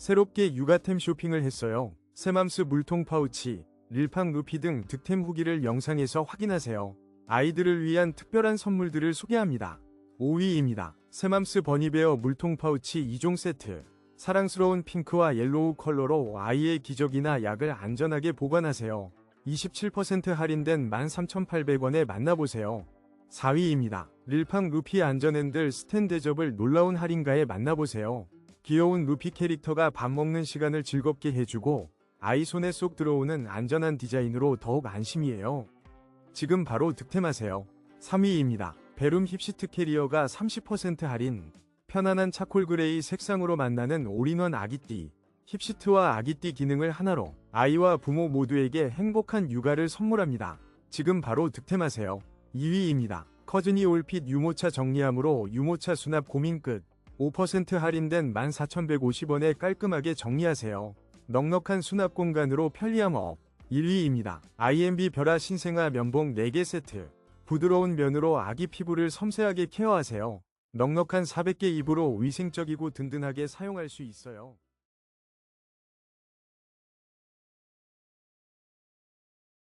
새롭게 육아템 쇼핑을 했어요. 세맘스 물통 파우치, 릴팡 루피 등 득템 후기를 영상에서 확인하세요. 아이들을 위한 특별한 선물들을 소개합니다. 5위입니다. 세맘스 버니베어 물통 파우치 2종 세트. 사랑스러운 핑크와 옐로우 컬러로 아이의 기저귀나 약을 안전하게 보관하세요. 27% 할인된 13,800원에 만나보세요. 4위입니다. 릴팡 루피 안전핸들 스탠드접을 놀라운 할인가에 만나보세요. 귀여운 루피 캐릭터가 밥 먹는 시간을 즐겁게 해주고 아이 손에 쏙 들어오는 안전한 디자인으로 더욱 안심이에요. 지금 바로 득템하세요. 3위입니다. 베룸 힙시트 캐리어가 30% 할인. 편안한 차콜 그레이 색상으로 만나는 올인원 아기띠. 힙시트와 아기띠 기능을 하나로 아이와 부모 모두에게 행복한 육아를 선물합니다. 지금 바로 득템하세요. 2위입니다. 커즈니 올핏 유모차 정리함으로 유모차 수납 고민 끝. 5% 할인된 14,150원에 깔끔하게 정리하세요. 넉넉한 수납 공간으로 편리함 업. 1위입니다. IMB 벼라 신생아 면봉 4개 세트. 부드러운 면으로 아기 피부를 섬세하게 케어하세요. 넉넉한 400개 입으로 위생적이고 든든하게 사용할 수 있어요.